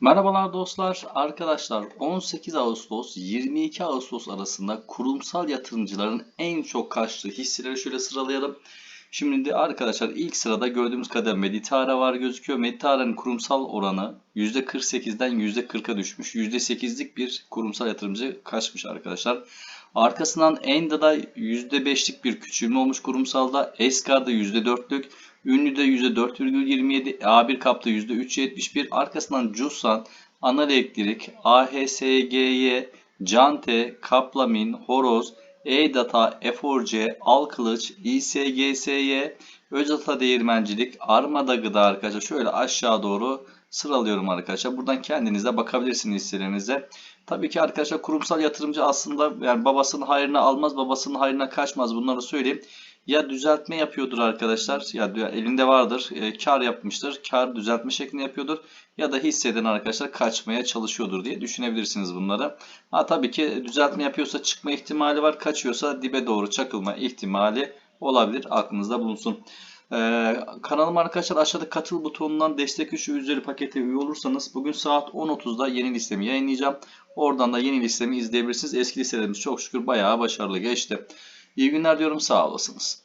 Merhabalar dostlar. Arkadaşlar 18 Ağustos 22 Ağustos arasında kurumsal yatırımcıların en çok kaçtığı hisseleri şöyle sıralayalım. Şimdi de arkadaşlar ilk sırada gördüğümüz kadar Meditara var gözüküyor. Meditara'nın kurumsal oranı %48'den %40'a düşmüş. %8'lik bir kurumsal yatırımcı kaçmış arkadaşlar. Arkasından Enda'da %5'lik bir küçülme olmuş kurumsalda. Eskar'da %4'lük. Ünlü'de %4,27, A1 Kap'ta %3,71, arkasından Cusan, Anal Elektrik, AHSGY, Cante, Kaplamin, Horoz, E-Data, Eforce, Alkılıç, İSGSY, Özdata Değirmencilik, Armada Gıda arkadaşlar şöyle aşağı doğru sıralıyorum arkadaşlar. Buradan kendiniz de bakabilirsiniz hisselerinize. Tabii ki arkadaşlar kurumsal yatırımcı aslında yani babasının hayrına almaz, babasının hayrına kaçmaz bunları söyleyeyim ya düzeltme yapıyordur arkadaşlar ya elinde vardır e, kar yapmıştır kar düzeltme şeklinde yapıyordur ya da hisseden arkadaşlar kaçmaya çalışıyordur diye düşünebilirsiniz bunları. Ha tabii ki düzeltme yapıyorsa çıkma ihtimali var kaçıyorsa dibe doğru çakılma ihtimali olabilir aklınızda bulunsun. Ee, kanalıma arkadaşlar aşağıda katıl butonundan destek üçü üzeri pakete üye olursanız bugün saat 10.30'da yeni listemi yayınlayacağım. Oradan da yeni listemi izleyebilirsiniz. Eski listelerimiz çok şükür bayağı başarılı geçti. İyi günler diyorum sağ olasınız.